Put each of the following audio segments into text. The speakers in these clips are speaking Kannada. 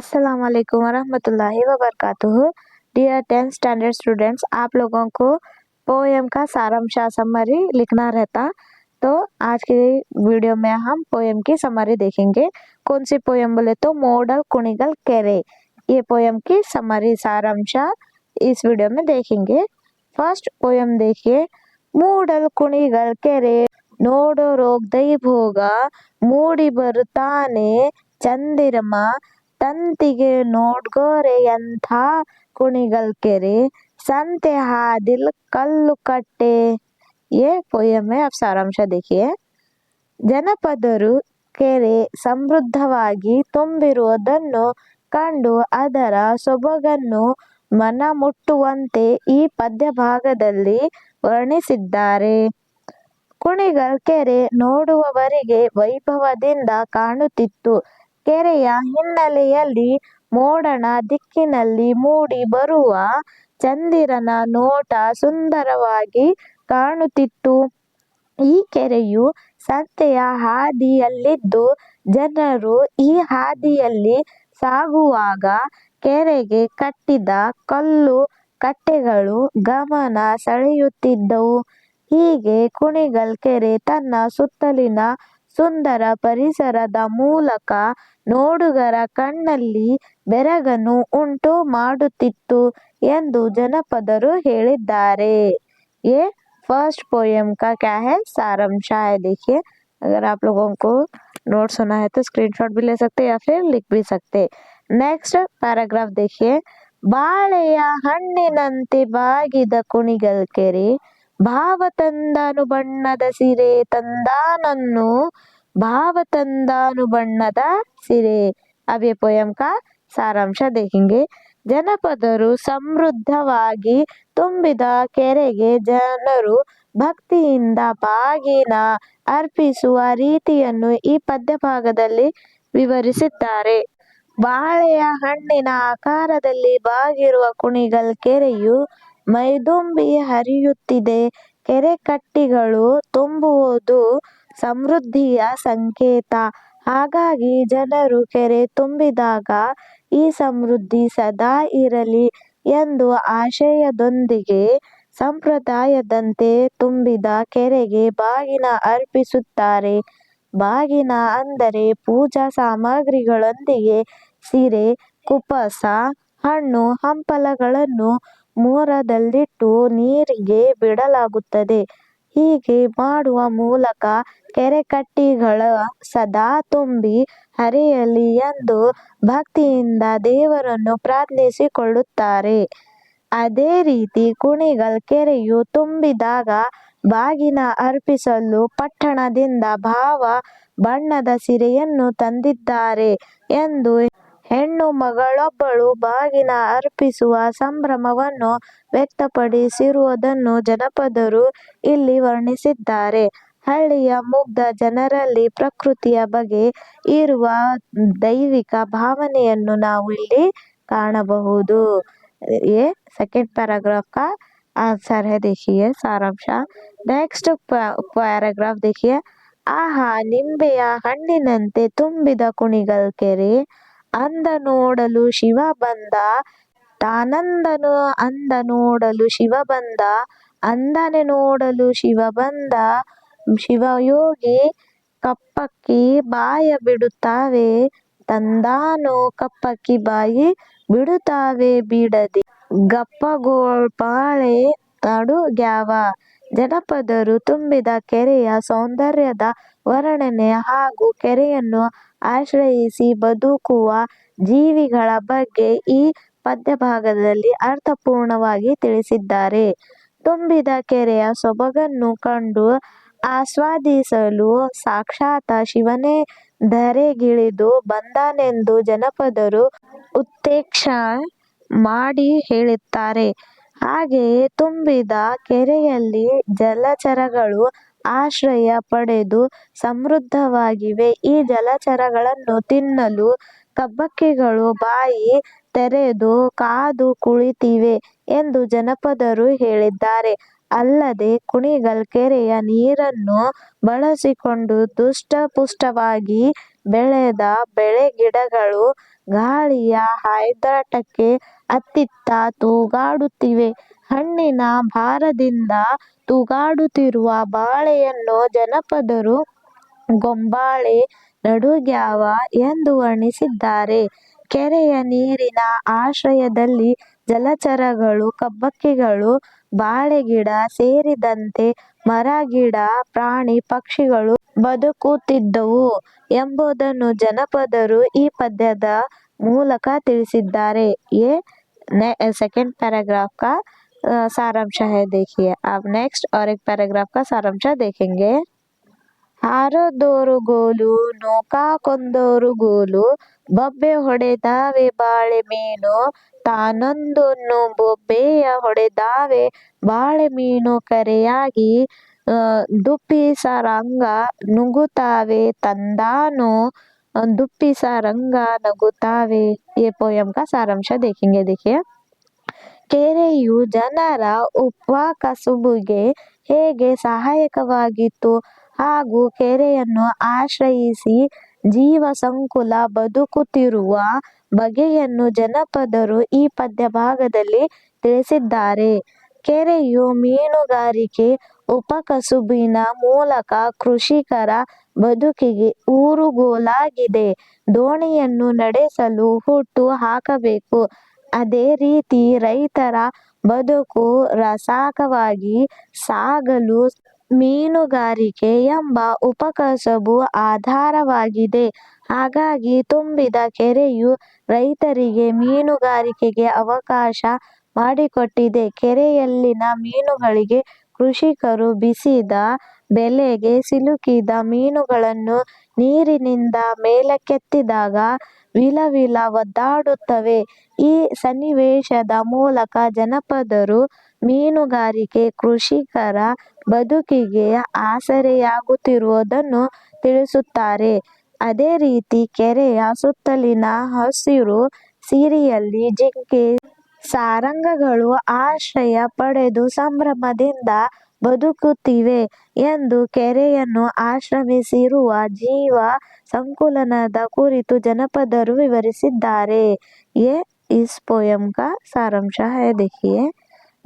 अस्सलाम वालेकुम वरहमतुल्लाहि वबरकातुहू डियर टेंथ स्टैंडर्ड स्टूडेंट्स आप लोगों को पोएम का सारांश समरी लिखना रहता तो आज की वीडियो में हम पोएम की समरी देखेंगे कौन सी पोएम बोले तो मॉडल कुणिगल केरे ये पोएम की समरी सारांश इस वीडियो में देखेंगे फर्स्ट पोएम देखिए ಮೂಡಲ್ ಕುಣಿಗಲ್ ಕೆರೆ ನೋಡೋರೋಗ್ ದೈಭೋಗ ಮೂಡಿ ಬರುತ್ತಾನೆ ಚಂದಿರಮ ತಂತಿಗೆ ನೋಡ್ಗೋರೆ ಎಂಥ ಕುಣಿಗಲ್ ಕೆರೆ ಸಂತೆ ಹಾದಿಲ್ ಕಲ್ಲು ಕಟ್ಟೆ ये पोयम है आप सारांश देखिए ಜನಪದರು ಕೆರೆ ಸಮೃದ್ಧವಾಗಿ ತುಂಬಿರುವುದನ್ನು ಕಂಡು ಅದರ ಸೊಬಗನ್ನು ಮನ ಮುಟ್ಟುವಂತೆ ಈ ಪದ್ಯ ಭಾಗದಲ್ಲಿ ವರ್ಣಿಸಿದ್ದಾರೆ ಕುಣಿಗಲ್ ಕೆರೆ ನೋಡುವವರಿಗೆ ವೈಭವದಿಂದ ಕಾಣುತ್ತಿತ್ತು ಕೆರೆಯ ಹಿನ್ನೆಲೆಯಲ್ಲಿ ಮೋಡಣ ದಿಕ್ಕಿನಲ್ಲಿ ಮೂಡಿ ಬರುವ ಚಂದಿರನ ನೋಟ ಸುಂದರವಾಗಿ ಕಾಣುತ್ತಿತ್ತು. ಈ ಕೆರೆಯು ಸಂತೆಯ ಹಾದಿಯಲ್ಲಿದ್ದು, ಜನರು ಈ ಹಾದಿಯಲ್ಲಿ ಸಾಗುವಾಗ ಕೆರೆಗೆ ಕಟ್ಟಿದ ಕಲ್ಲು ಕಟ್ಟೆಗಳು ಗಮನ ಸೆಳೆಯುತ್ತಿದ್ದವು. ಹೀಗೆ ಕುಣಿಗಲ್ ಕೆರೆ ತನ್ನ ಸುತ್ತಲಿನ ಸುಂದರ ಪರಿಸರದ ಮೂಲಕ ನೋಡುಗರ ಕಣ್ಣಲ್ಲಿ ಬೆರಗನ್ನು ಉಂಟು ಮಾಡುತ್ತಿತ್ತು ಎಂದು ಜನಪದರು ಹೇಳಿದ್ದಾರೆ ये फर्स्ट पोएम का क्या है सारांश है देखिए अगर आप लोगों को नोट्स होना है तो स्क्रीनशॉट भी ले सकते हैं या फिर लिख भी सकते नेक्स्ट पैराग्राफ देखिए ಬಾಳೆಯ ಹಣ್ಣಿನಂತೆ ಬಾಗಿದ ಕುಣಿಗಲ್ ಕೆರೆ ಭಾವ ತಂದನು ಬಣ್ಣದ ಸಿರೆ ತಂದಾನನ್ನು ಭಾವ ತಂದಾನು ಬಣ್ಣದ ಸಿರೆ अब ये पोयम का ಸಾರಾಂಶ देखेंगे ಜನಪದರು ಸಮೃದ್ಧವಾಗಿ ತುಂಬಿದ ಕೆರೆಗೆ ಜನರು ಭಕ್ತಿಯಿಂದ ಬಾಗಿನ ಅರ್ಪಿಸುವ ರೀತಿಯನ್ನು ಈ ಪದ್ಯ ಭಾಗದಲ್ಲಿ ವಿವರಿಸಿದ್ದಾರೆ ಬಾಳೆಯ ಹಣ್ಣಿನ ಆಕಾರದಲ್ಲಿ ಬಾಗಿರುವ ಕುಣಿಗಲ್ ಕೆರೆಯು ಮೈದುಂಬಿ ಹರಿಯುತ್ತಿದೆ. ಕೆರೆ ಕಟ್ಟಿಗಳು ತುಂಬುವುದು ಸಮೃದ್ಧಿಯ ಸಂಕೇತ. ಹಾಗಾಗಿ ಜನರು ಕೆರೆ ತುಂಬಿದಾಗ ಈ ಸಮೃದ್ಧಿ ಸದಾ ಇರಲಿ ಎಂದು ಆಶಯದೊಂದಿಗೆ ಸಂಪ್ರದಾಯದಂತೆ ತುಂಬಿದ ಕೆರೆಗೆ ಬಾಗಿನ ಅರ್ಪಿಸುತ್ತಾರೆ. ಬಾಗಿನ ಅಂದರೆ ಪೂಜಾ ಸಾಮಗ್ರಿಗಳೊಂದಿಗೆ ಸಿರೆ, ಕುಪಸ, ಹಣ್ಣು, ಹಂಪಲಗಳನ್ನು ಮೋರದಲ್ಲಿಟ್ಟು ನೀರಿಗೆ ಬಿಡಲಾಗುತ್ತದೆ. ಹೀಗೆ ಮಾಡುವ ಮೂಲಕ ಕೆರೆಕಟ್ಟಿಗಳ ಸದಾ ತುಂಬಿ ಹರಿಯಲಿ ಎಂದು ಭಕ್ತಿಯಿಂದ ದೇವರನ್ನು ಪ್ರಾರ್ಥಿಸಿಕೊಳ್ಳುತ್ತಾರೆ. ಅದೇ ರೀತಿ ಕುಣಿಗಲ್ ಕೆರೆಯು ತುಂಬಿದಾಗ ಬಾಗಿನ ಅರ್ಪಿಸಲು ಪಟ್ಟಣದಿಂದ ಭಾವ ಬಣ್ಣದ ಸಿರೆಯನ್ನು ತಂದಿದ್ದಾರೆ ಎಂದು ಹೆಣ್ಣು ಮಗಳೊಬ್ಬಳು ಬಾಗಿನ ಅರ್ಪಿಸುವ ಸಂಭ್ರಮವನ್ನು ವ್ಯಕ್ತಪಡಿಸಿರುವುದನ್ನು ಜನಪದರು ಇಲ್ಲಿ ವರ್ಣಿಸಿದ್ದಾರೆ. ಹಳ್ಳಿಯ ಮುಗ್ಧ ಜನರಲ್ಲಿ ಪ್ರಕೃತಿಯ ಬಗ್ಗೆ ಇರುವ ದೈವಿಕ ಭಾವನೆಯನ್ನು ನಾವು ಇಲ್ಲಿ ಕಾಣಬಹುದು. ಸಾರಾಂಶ. ಆಹಾ, ನಿಂಬೆಯ ಹಣ್ಣಿನಂತೆ ತುಂಬಿದ ಕುಣಿಗಲ್ ಕೆರೆ ಅಂದ ನೋಡಲು ಶಿವ ಬಂದ. ತಾನಂದನು ಅಂದ ನೋಡಲು ಶಿವ ಬಂದ. ಅಂದನೆ ನೋಡಲು ಶಿವ ಬಂದ. ಶಿವಯೋಗಿ ಕಪ್ಪಕ್ಕಿ ಬಾಯ ಬಿಡುತ್ತಾವೆ. ತಂದಾನು ಕಪ್ಪಕ್ಕಿ ಬಾಯಿ ಬಿಡುತ್ತಾವೆ ಬಿಡದೆ. ಗಪ್ಪಗೋಳ್ಪಾಳೆ ನಡುಗ್ಯಾವ ಜನಪದರು ತುಂಬಿದ ಕೆರೆಯ ಸೌಂದರ್ಯದ ವರ್ಣನೆ ಹಾಗೂ ಕೆರೆಯನ್ನು ಆಶ್ರಯಿಸಿ ಬದುಕುವ ಜೀವಿಗಳ ಬಗ್ಗೆ ಈ ಪದ್ಯಭಾಗದಲ್ಲಿ ಅರ್ಥಪೂರ್ಣವಾಗಿ ತಿಳಿಸಿದ್ದಾರೆ. ತುಂಬಿದ ಕೆರೆಯ ಸೊಬಗನ್ನು ಕಂಡು ಆಸ್ವಾದಿಸಲು ಸಾಕ್ಷಾತ್ ಶಿವನೇ ಧರೆಗಿಳಿದು ಬಂದನೆಂದು ಜನಪದರು ಉತ್ತೇಕ್ಷ ಮಾಡಿ ಹೇಳುತ್ತಾರೆ ಹಾಗೆಯೇ ತುಂಬಿದ ಕೆರೆಯಲ್ಲಿ ಜಲಚರಗಳು ಆಶ್ರಯ ಪಡೆದು ಸಮೃದ್ಧವಾಗಿವೆ ಈ ಜಲಚರಗಳನ್ನು ತಿನ್ನಲು ಕಬ್ಬಕ್ಕಿಗಳು ಬಾಯಿ ತೆರೆದು ಕಾದು ಕುಳಿತಿವೆ ಎಂದು ಜನಪದರು ಹೇಳಿದ್ದಾರೆ ಅಲ್ಲದೆ ಕುಣಿಗಲ್ ಕೆರೆಯ ನೀರನ್ನು ಬಳಸಿಕೊಂಡು ದುಷ್ಟಪುಷ್ಟವಾಗಿ ಬೆಳೆದ ಬೆಳೆ ಗಿಡಗಳು ಗಾಳಿಯ ಹಾಯ್ದಾಟಕ್ಕೆ ಅತ್ತಿತ್ತ ತೂಗಾಡುತ್ತಿವೆ. ಹಣ್ಣಿನ ಭಾರದಿಂದ ತೂಗಾಡುತ್ತಿರುವ ಬಾಳೆಯನ್ನು ಜನಪದರು ಗೊಂಬಾಳೆ ನಡುಗ್ಯಾವ ಎಂದು ವರ್ಣಿಸಿದ್ದಾರೆ. ಕೆರೆಯ ನೀರಿನ ಆಶ್ರಯದಲ್ಲಿ ಜಲಚರಗಳು, ಕಬ್ಬಕ್ಕಿಗಳು, ಬಾಳೆಗಿಡ ಸೇರಿದಂತೆ ಮರಗಿಡ, ಪ್ರಾಣಿ, ಪಕ್ಷಿಗಳು ಬದುಕುತ್ತಿದ್ದವು ಎಂಬುದನ್ನು ಜನಪದರು ಈ ಪದ್ಯದ ಮೂಲಕ ತಿಳಿಸಿದ್ದಾರೆ. ಎ. ನೆ ಸೆಕೆಂಡ್ ಪ್ಯಾರಾಗ್ರಾಫ್ सारांश है देखिए अब नेक्स्ट और एक पैराग्राफ का सारांश देखेंगे ಹಾರದೋರುಗೋಲು ನೂಕಾಕೊಂದೋರುಗೋಲು ಬೊಬ್ಬೆ ಹೊಡೆದಾವೆ ಬಾಳೆ ಮೀನು ತಾನೊಂದನ್ನು ಬೊಬ್ಬೆಯ ಹೊಡೆದಾವೆ ಬಾಳೆ ಮೀನು ಕರೆಯಾಗಿ ದುಪ್ಪಿಸರಂಗ ನುಂಗುತ್ತಾವೆ ತಂದಾನು ದುಪ್ಪಿಸರಂಗ ನಗುತ್ತಾವೆ ये पोयम का सारांश देखेंगे देखिए ಕೆರೆಯು ಜನರ ಉಪಕಸುಬಿಗೆ ಹೇಗೆ ಸಹಾಯಕವಾಗಿತ್ತು ಹಾಗೂ ಕೆರೆಯನ್ನು ಆಶ್ರಯಿಸಿ ಜೀವ ಸಂಕುಲ ಬದುಕುತ್ತಿರುವ ಬಗೆಯನ್ನು ಜನಪದರು ಈ ಪದ್ಯ ಭಾಗದಲ್ಲಿ ತಿಳಿಸಿದ್ದಾರೆ. ಕೆರೆಯು ಮೀನುಗಾರಿಕೆ ಉಪಕಸುಬಿನ ಮೂಲಕ ಕೃಷಿಕರ ಬದುಕಿಗೆ ಊರುಗೋಲಾಗಿದೆ. ದೋಣಿಯನ್ನು ನಡೆಸಲು ಹುಟ್ಟು ಹಾಕಬೇಕು. ಅದೇ ರೀತಿ ರೈತರ ಬದುಕು ರಸಕವಾಗಿ ಸಾಗಲು ಮೀನುಗಾರಿಕೆ ಎಂಬ ಉಪಕಸಬು ಆಧಾರವಾಗಿದೆ. ಹಾಗಾಗಿ ತುಂಬಿದ ಕೆರೆಯು ರೈತರಿಗೆ ಮೀನುಗಾರಿಕೆಗೆ ಅವಕಾಶ ಮಾಡಿಕೊಟ್ಟಿದೆ. ಕೆರೆಯಲ್ಲಿನ ಮೀನುಗಳಿಗೆ ಕೃಷಿಕರು ಬಿಸಿದ ಬಲೆಗೆ ಸಿಲುಕಿದ ಮೀನುಗಳನ್ನು ನೀರಿನಿಂದ ಮೇಲಕ್ಕೆತ್ತಿದಾಗ ವಿಲವಿಲ ಒದ್ದಾಡುತ್ತವೆ. ಈ ಸನ್ನಿವೇಶದ ಮೂಲಕ ಜನಪದರು ಮೀನುಗಾರಿಕೆ ಕೃಷಿಕರ ಬದುಕಿಗೆ ಆಸರೆಯಾಗುತ್ತಿರುವುದನ್ನು ತಿಳಿಸುತ್ತಾರೆ. ಅದೇ ರೀತಿ ಕೆರೆಯ ಸುತ್ತಲಿನ ಹಸಿರು ಸಿರಿಯಲ್ಲಿ ಜಿಂಕೆ, ಸಾರಂಗಗಳು ಆಶ್ರಯ ಪಡೆದು ಸಂಭ್ರಮದಿಂದ ಬದುಕುತ್ತಿವೆ ಎಂದು ಕೆರೆಯನ್ನು ಆಶ್ರಯಿಸಿರುವ ಜೀವ ಸಂಕುಲದ ಕುರಿತು ಜನಪದರು ವಿವರಿಸಿದ್ದಾರೆ. इस पोयम का सारांश है देखिए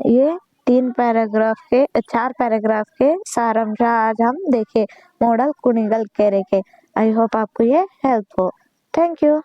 ये तीन पैराग्राफ के चार पैराग्राफ के सारांश आज हम देखे मॉडल कुणिगल केरे के आई होप आपको ये हेल्प हो थैंक यू